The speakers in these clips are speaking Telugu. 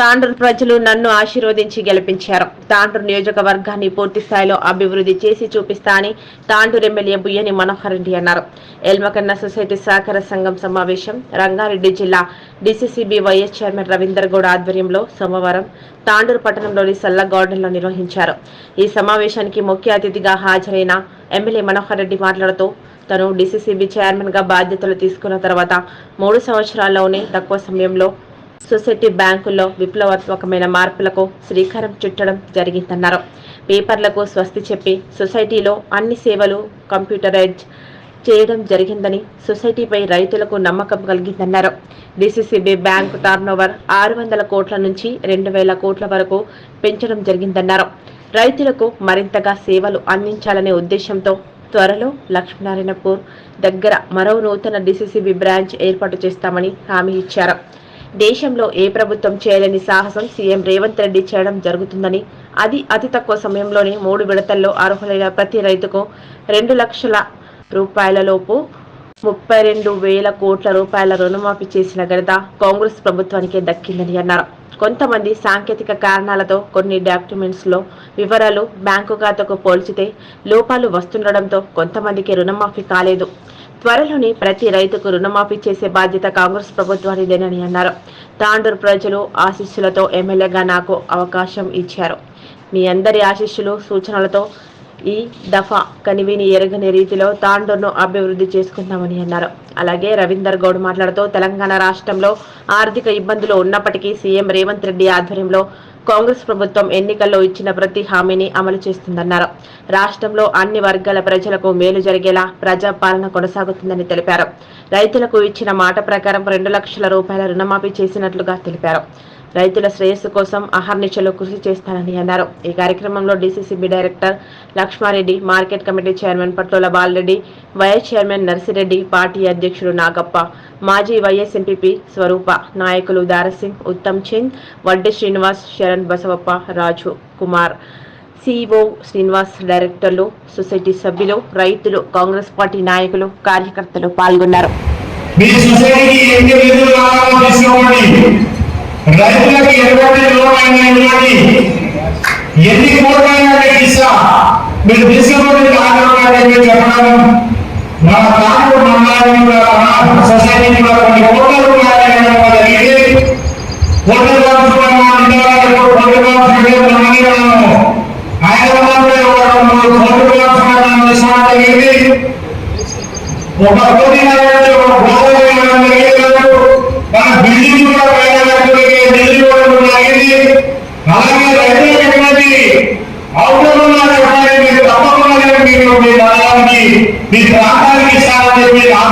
తాండ్రు ప్రజలు నన్ను ఆశీర్వదించి గెలిపించారు. తాండ్రు నియోజకవర్గాన్ని పూర్తి స్థాయిలో అభివృద్ధి చేసి చూపిస్తా అని తాండూరు ఎమ్మెల్యే బుయ్యని మనోహర్ రెడ్డి అన్నారు. ఎల్మకన్న సొసైటీ సహకార సంఘం సమావేశం రంగారెడ్డి జిల్లా DCCB vice chairman Ravinder Goud ఆధ్వర్యంలో సోమవారం తాండూరు పట్టణంలోని సల్ల గార్డెన్లో నిర్వహించారు. ఈ సమావేశానికి ముఖ్య అతిథిగా హాజరైన ఎమ్మెల్యే మనోహర్ రెడ్డి మాట్లాడుతూ తను డిసిసిబి చైర్మన్గా బాధ్యతలు తీసుకున్న తర్వాత మూడు సంవత్సరాల్లోనే తక్కువ సమయంలో సొసైటీ బ్యాంకుల్లో విప్లవాత్మకమైన మార్పులకు శ్రీకారం చుట్టడం జరిగిందన్నారు. పేపర్లకు స్వస్తి చెప్పి సొసైటీలో అన్ని సేవలు కంప్యూటరైజ్ చేయడం జరిగిందని సొసైటీపై రైతులకు నమ్మకం కలిగిందన్నారు. డిసిసిబి బ్యాంకు టర్నోవర్ ఆరు వందల కోట్ల నుంచి రెండు వేల కోట్ల వరకు పెంచడం జరిగిందన్నారు. రైతులకు మరింతగా సేవలు అందించాలనే ఉద్దేశంతో త్వరలో లక్ష్మీనారాయణపూర్ దగ్గర మరో నూతన డిసిసిబి బ్రాంచ్ ఏర్పాటు చేస్తామని హామీ ఇచ్చారు. దేశంలో ఏ ప్రభుత్వం చేయలేని సాహసం సీఎం రేవంత్ రెడ్డి చేయడం జరుగుతుందని అది అతి తక్కువ సమయంలోనే మూడు విడతల్లో అర్హులైన ప్రతి రైతుకు రెండు లక్షల రూపాయలలోపు ముప్పై రెండు వేల కోట్ల రూపాయల రుణమాఫీ చేసిన ఘనత కాంగ్రెస్ ప్రభుత్వానికే దక్కిందని అన్నారు. కొంతమంది సాంకేతిక కారణాలతో కొన్ని డాక్యుమెంట్స్లో వివరాలు బ్యాంకు ఖాతాకు పోల్చితే లోపాలు వస్తుండడంతో కొంతమందికి రుణమాఫీ కాలేదు. త్వరలోనే ప్రతి రైతుకు రుణమాఫీ చేసే బాధ్యత కాంగ్రెస్ ప్రభుత్వానిదేనని అన్నారు. తాండూరు ప్రజలు ఆశీస్సులతో ఎమ్మెల్యేగా నాకు అవకాశం ఇచ్చారు. మీ అందరి ఆశీస్సులు సూచనలతో ఈ దఫా కనివిని ఎరగని రీతిలో తాండూరును అభివృద్ధి చేసుకుందామని అన్నారు. అలాగే రవీందర్ గౌడ్ మాట్లాడుతూ తెలంగాణ రాష్ట్రంలో ఆర్థిక ఇబ్బందులు ఉన్నప్పటికీ సీఎం రేవంత్ రెడ్డి ఆధ్వర్యంలో కాంగ్రెస్ ప్రభుత్వం ఎన్నికల్లో ఇచ్చిన ప్రతి హామీని అమలు చేస్తుందన్నారు. రాష్ట్రంలో అన్ని వర్గాల ప్రజలకు మేలు జరిగేలా ప్రజా పాలన కొనసాగుతుందని తెలిపారు. రైతులకు ఇచ్చిన మాట ప్రకారం రెండు లక్షల రూపాయల రుణమాఫీ చేసినట్లుగా తెలిపారు. రైతుల శ్రేయస్సు కోసం అహర్నిశలు కృషి చేస్తానని అన్నారు. ఈ కార్యక్రమంలో DCCB director Lakshmareddy market committee chairman Pattola Balreddy vice chairman Narsireddy party అధ్యక్షుడు నాగప్ప మాజీ వైఎస్ ఎంపీపీ స్వరూప నాయకులు దారసింగ్ ఉత్తమ్ చింద్ వడ్డీ శ్రీనివాస్ శరణ్ బసవప్ప రాజు కుమార్. సిఇఓ శ్రీనివాస్ డైరెక్టర్లు సొసైటీ సభ్యులు రైతులు కాంగ్రెస్ పార్టీ నాయకులు కార్యకర్తలు పాల్గొన్నారు. రైతులకు ఎటువంటి లోన్ ఇవ్వండి. ఎన్ని కోట్లైనా మీకు ఇస్తా. మీరు తీసుకోండి ఆగ్రహంగా మీరు చెప్పడం మన తాను మండలానికి కూడా మన సొసైటీకి కూడా కొన్ని కోట్ల రూపాయలు జరిగింది కోట్ల ఒక కోటి ఒక మన బిల్డింగ్ కూడా పైన కట్టుకునే నిధులు జరిగింది అలాగే రైతులకు ఎటువంటి అవసరం మీరు తప్పకుండా మీరు మీ మీ ప్రాంతానికి చెప్పి ఆ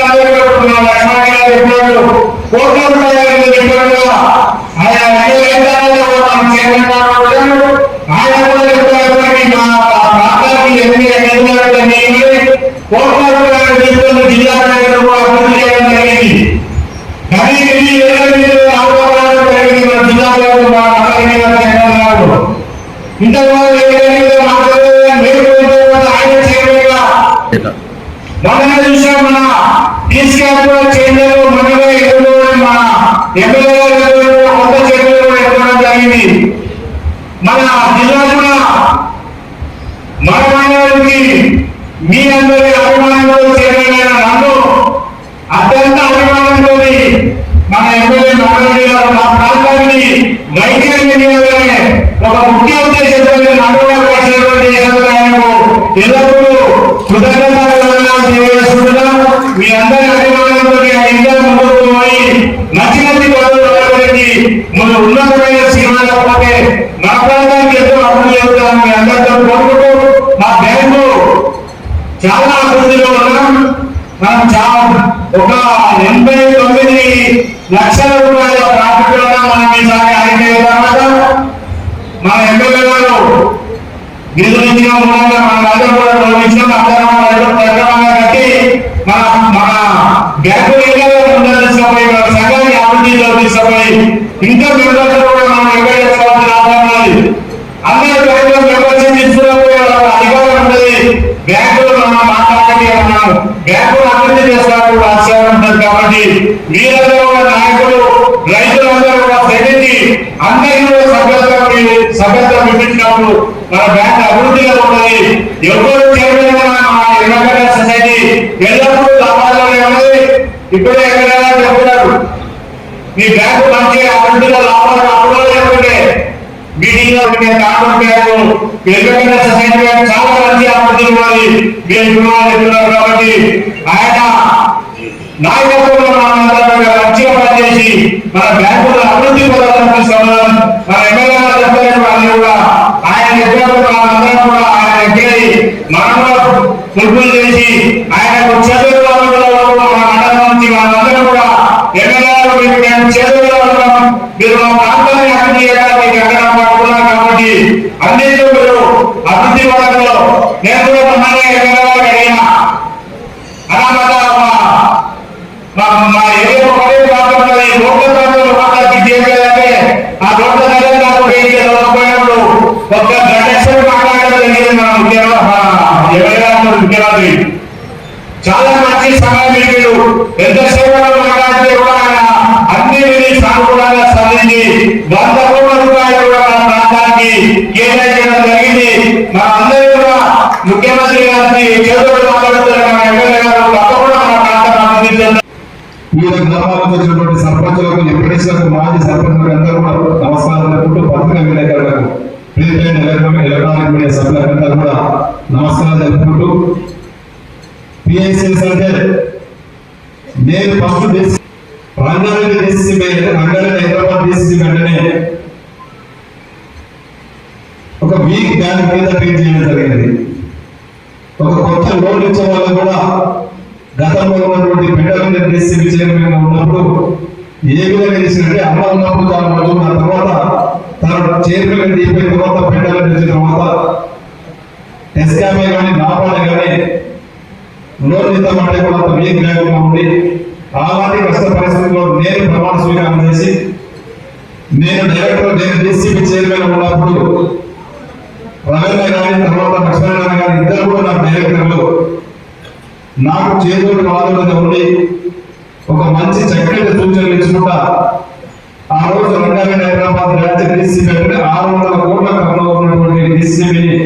గారు చెప్పినట్టు కోట్ల రూపాయలు చెప్పినట్టుగా ఆయన మనం ఆయన కూడా చెప్పారు మా ప్రాంతానికి ఎన్ని ఎన్ని కోట్ల రూపాయలు తీసుకొని జిల్లా ప్రజలకు అభివృద్ధి చేయడం జరిగింది కానీ ఇది ఏదైతే అవగాహన జరిగింది మన జిల్లాలో మా నగరంలో చేయడం ఇంతకుముందు ఏదైతే మాట్లాడే మీరు ఆయన చేయగా మొన్న చూసాం మన తీసుకెళ్ళి చేతులు మనగా ఎక్కువ మన ఎమ్మెల్యే కొత్త చేతులు ఎక్కడం జరిగింది. మన జిల్లా కూడా మరమైనది మీ అందరి అభిమానంలో చేరగలిగిన నన్ను అత్యంత అభిమానంతో మన ఎమ్మెల్యే నారాయణ గారు మా ప్రాంతాన్ని వైద్యం వినియోగమే ఒక ముఖ్య ఉద్దేశంతో నన్ను చేసినటువంటి ఎల్లప్పుడూ కృతజ్ఞతలు తెలియజేస్తున్నాం మీ అందరి అభిమానంతో ఆయన ఇంకా ముందుకు పోయి మంచి మంచి పదవులకి మన ఉన్నతమైన సీమ లేకపోతే మా ప్రాంతానికి ఎంతో అభివృద్ధి అవుతామని అందరితో కోరుకుంటూ మా బ్యాంకు చాలా అభివృద్ధిలో ఉన్నాం. మనం చాలా ఒక ఎనభై తొమ్మిది లక్షల రూపాయల ప్రాఫిట్లో మనం ఈసారి ఆయన తర్వాత మన ఎమ్మెల్యే గారు నిధులించిన మూలంగా మన అందరం కూడా గౌరవించాం అందరం ఏదో ప్రక్రమంగా కట్టి మన మన బ్యాంకు ఇంకా ముందు తీసుకుపోయి మన సంఘాన్ని అభివృద్ధిలో తీసుకుపోయి ఇంకా మెంబర్లు కూడా మనం ఎక్కడ చేసుకోవాల్సిన అవసరం లేదు అందరూ బ్యాంకులో మెంబర్షిప్ తీసుకున్నప్పుడు వాళ్ళకి అధికారం ఉంటుంది బ్యాంకులో మనం మాట్లాడండి మనం బ్యాంకులో అభివృద్ధి అభివృద్ధి చేసుకోవడానికి ఆస్కారం ఉంటుంది కాబట్టి మీరందరూ కూడా నాయకులు రైతులందరూ కూడా తెగించి అందరికీ కూడా సభ్యత్వం మీ- సభ్యత్వం మన బ్యాంక్ అభివృద్ధిలో ఉన్నది. ఎవరు చైర్మన్ మా సొసైటీ ఎల్లప్పుడూ లాభాల్లోనే ఉన్నది. ఇప్పుడే ఎక్కడ చెప్తున్నారు. మీ బ్యాంకు మంచి అభివృద్ధిలో లాభాలు అప్పుడో లేకుంటే మీటింగ్ నేను కాకుండా బ్యాంకు సొసైటీ చాలా మంచి అభివృద్ధి ఉన్నది. మీరు కాబట్టి ఆయన నాయకత్వంలో కూడా మంచిగా పనిచేసి మన బ్యాంకుల అభివృద్ధి పదాలను సమాధానం మన ఎమ్మెల్యే వాళ్ళు కూడా మనందరం కూడా ఆయన ఎక్కడి మనలో ఫుల్ఫిల్ చేసి ఆయన చదువులో మన మండలం నుంచి కూడా ఎమ్మెల్యే మీకు మేము మీరు మా ప్రాంతాన్ని అభివృద్ధి చేయడానికి ఎక్కడ కాబట్టి అన్నింటిలో మీరు అభివృద్ధి నేను కూడా మొన్ననే మన ఎవరైనా ముఖ్యమంత్రి చాలా మంచి సమయం మీరు ఎంతసేపు మాట్లాడితే కూడా అన్ని విని సానుకూలంగా స్పందించి వంద కోట్ల రూపాయలు కూడా మన ప్రాంతానికి కేటాయించడం జరిగింది మన అందరూ కూడా ముఖ్యమంత్రి గారిని చేతులు మాట్లాడుతున్న మన ఎమ్మెల్యే గారు తప్పకుండా మన ప్రాంతాన్ని గ్రామాలకు వచ్చినటువంటి సర్పంచులకు ఎంపీడీసీలకు మాజీ సర్పంచులకు అందరూ నమస్కారం పత్రిక విలేకరులకు ప్రింట్ అండ్ ఎలక్ట్రానిక్ మీడియా సభ్యులంతా కూడా నమస్కారం తెలుపుకుంటూ పిఐసిఎస్ అంటే నేను first DC Rangareddy DCC Rangareddy Hyderabad DCC వెంటనే ఒక వీక్ బ్యాంక్ మీద ట్రీట్ చేయడం జరిగింది. ఒక కొత్త లోన్ ఇచ్చే వాళ్ళు కూడా గతంలో ఉన్నటువంటి బిడ్డలు డిసిబి చైర్మన్ ఉన్నప్పుడు ఏ విధంగా చేసినట్టే అమ్మ ఉన్నప్పుడు చాలా రోజులు తర్వాత తన చైర్మన్ దిగిపోయిన తర్వాత బిడ్డలు తెచ్చిన తర్వాత ఎస్కామే కానీ నాపాడే కానీ లోన్ ఇద్దామంటే కూడా అంత వీక్ లేకుండా ఉండి అలాంటి కష్ట పరిస్థితుల్లో నేను ప్రమాణ స్వీకారం చేసి నేను డైరెక్టర్ నేను డిసిపి చైర్మన్ ఉన్నప్పుడు రవీంద్ర గారి తర్వాత లక్ష్మీనారాయణ గారి ఇద్దరు కూడా నాకు డైరెక్టర్లు నాకు చేతులు వాదులుగా ఉండి ఒక మంచి చక్కటి సూచనలు ఇచ్చుకుంటా ఆ రోజు రంగారెడ్డి హైదరాబాద్ రాజ్య డిసి పెట్టిన ఆరు వందల కోట్ల కర్లో ఉన్నటువంటి డిసిబిని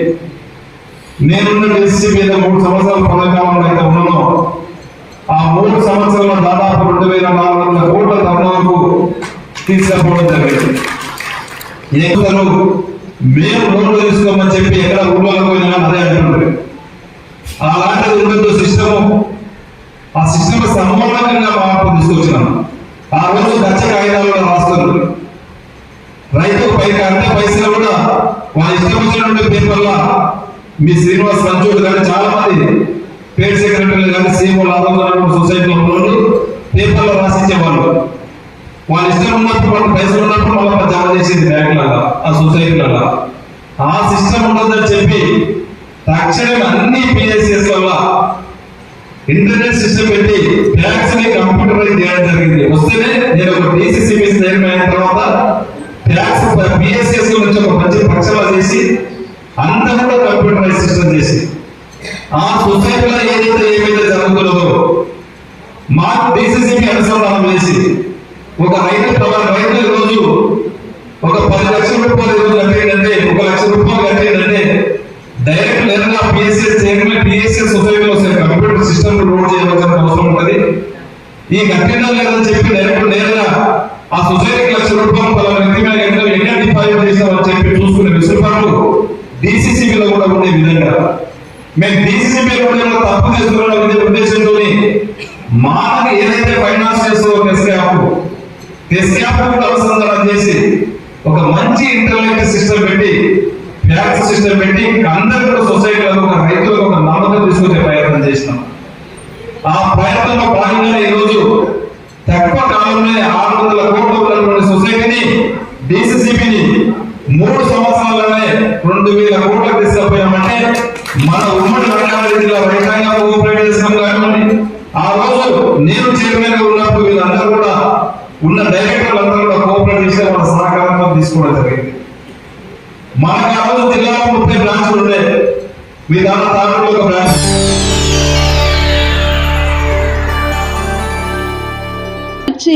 నేనున్న డిసి మీద మూడు సంవత్సరాల పదకాలంలో అయితే ఉన్నాను. ఆ మూడు సంవత్సరాల దాదాపు రెండు వేల నాలుగు వందల కోట్ల తరుణకు తీసుకుపోవడం జరిగింది. ఏదో మేము లోన్లు తీసుకోమని చెప్పి ఎక్కడ ఊళ్ళోకి పోయినా అదే అంటున్నారు అలాంటిది ఉండదు సిస్టమ్. ఆ సిస్టమ్ సమూలంగా మార్పు తీసుకొచ్చినాం ఆ రోజు గచ్చ కాగితాలు రాస్తారు. రైతు పైకి అంటే పైసలు కూడా. వాళ్ళ ఇష్టం వచ్చినటువంటి పేపర్ల మీ శ్రీనివాస్ మంచూడు కానీ చాలా మంది పేరు సెక్రటరీలు కానీ సీఎంలు ఆదరణ సొసైటీలో ఉన్నోళ్ళు పేపర్లో రాసిచ్చేవాళ్ళు. వాళ్ళ ఇష్టం ఉన్నప్పుడు వాళ్ళ పైసలు ఉన్నప్పుడు వాళ్ళ జమ చేసేది బ్యాంకులలో ఆ సొసైటీలలో ఆ సిస్టమ్ ఉండదని చెప్పి తక్షణమే అన్ని పిఎస్ఎస్ వల్ల ఇంటర్నెట్ సిస్టమ్ పెట్టి ట్యాక్స్ని కంప్యూటరైజ్ చేయడం జరిగింది. వస్తేనే నేను ఒక డిసిసిబి చైర్మన్ అయిన తర్వాత ట్యాక్స్ బిఎస్ఎస్ నుంచి ఒక మంచి పక్షలా చేసి అంతా కూడా కంప్యూటరైజ్ సిస్టమ్ చేసి ఆ సొసైటీలో ఏదైతే ఏమైతే జరుగుతున్నదో మా డిసిసిబి అనుసంధానం చేసి ఒక రైతు ప్రమాణ రైతు రోజు ఒక పది లక్షల రూపాయలు ఈరోజు కట్టేయంటే ఒక లక్ష రూపాయలు కట్టేయంటే డైరెక్ట్ నేరుగా పిఎస్ఎస్ చైర్మన్ పిఎస్ఎస్ సొసైటీలో వస్తే సిస్టమ్ లోడ్ చేయవలసిన అవసరం ఉంటుంది. ఈ కట్టినా లేదని చెప్పి డైరెక్ట్ నేరుగా ఆ సొసైటీకి లక్ష రూపాయలు పలానా వ్యక్తి మీద ఎంత ఎన్ని డిపాజిట్ చేసామని చెప్పి చూసుకునే వెసులుబాటు డిసిసిబిలో కూడా ఉండే విధంగా. మేము డిసిసిబిలో కూడా తప్పు చేస్తున్నాం ఉద్దేశంతో మాకు ఏదైతే ఫైనాన్స్ చేస్తుందో ఎస్కాప్ ఎస్కాప్ కూడా అనుసంధానం చేసి ఒక మంచి ఇంటర్నెట్ సిస్టమ్ పెట్టి ట్యాక్స్ సిస్టమ్ పెట్టి అందరూ కూడా సొసైటీలో ఒక రైతులకు ఒక నమ్మకం తీసుకొచ్చే ప్రయత్నం చేసినాం ఆ ప్రయత్నంలో భాగంగా ఈరోజు తక్కువ కాలంలోనే ఆరు వందల కోట్ల ఉన్నటువంటి సొసైటీని డిసిసిబిని మూడు సంవత్సరాలనే రెండు వేల కోట్లకు తీసుకుపోయామంటే మన ఉమ్మడి రంగారెడ్డి జిల్లా రైతాంగ కోఆపరేటివ్ సంఘం కానివ్వండి. ఆ రోజు నేను చైర్మన్గా ఉన్నప్పుడు వీళ్ళందరూ కూడా ఉన్న డైరెక్టర్లు అందరూ కూడా కోఆపరేట్ చేసే వాళ్ళ సహకారంతో తీసుకోవడం జరిగింది. మనకు ఆ రోజు జిల్లాలో ముప్పై బ్రాంచ్లు ఉండే. మీ దాని తాలూకు ఒక బ్రాంచ్